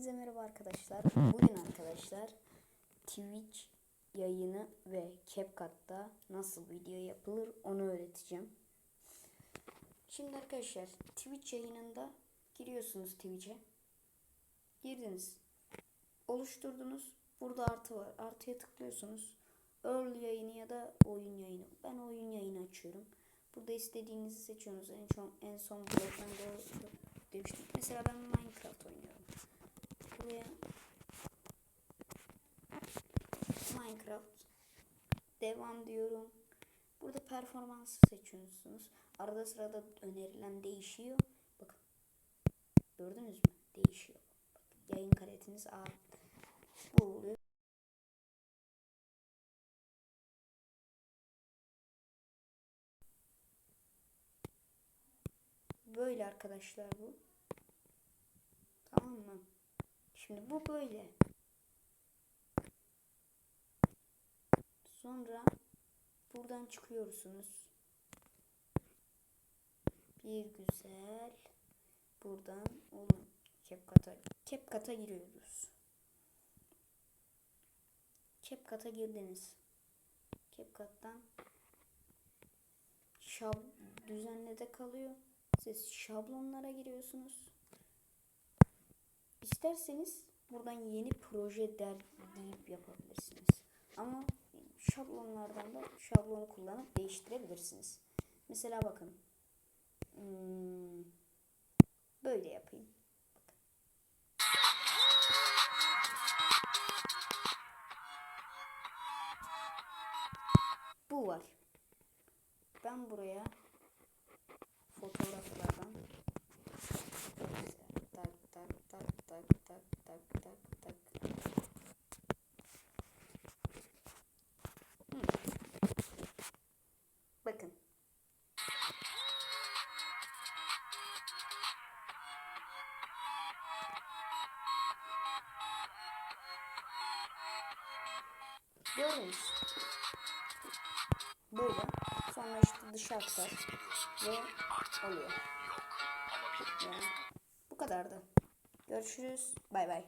Hepinize merhaba arkadaşlar. Bugün arkadaşlar Twitch yayını ve CapCut'ta nasıl video yapılır onu öğreteceğim. Şimdi arkadaşlar Twitch yayınında giriyorsunuz Twitch'e. Girdiniz. Oluşturdunuz. Burada artı var. Artıya tıklıyorsunuz. Early yayını ya da oyun yayını. Ben oyun yayını açıyorum. Burada istediğinizi seçiyorsunuz. En son en son bloktan demiştim. Mesela ben Minecraft oynuyorum. Buraya Minecraft devam diyorum. Burada performansı seçiyorsunuz. Arada sırada önerilen değişiyor. Bakın. Gördünüz mü? Değişiyor. Bak, yayın kaliteniz arttı. Bu oluyor. Böyle arkadaşlar bu. Şimdi bu böyle. Sonra buradan çıkıyorsunuz. Bir güzel buradan oğlum CapCut'a CapCut'a giriyoruz. CapCut'a girdiniz. CapCut'tan şab düzenlede kalıyor. Siz şablonlara giriyorsunuz. İsterseniz buradan yeni proje der deyip yapabilirsiniz. Ama şablonlardan da şablonu kullanıp değiştirebilirsiniz. Mesela bakın. Hmm, böyle yapayım. Bu var. Ben buraya Bakın. Gördünüz. Böyle. Sonra işte dışa aktar ve oluyor. Yani bu kadardı. Görüşürüz. Bay bay.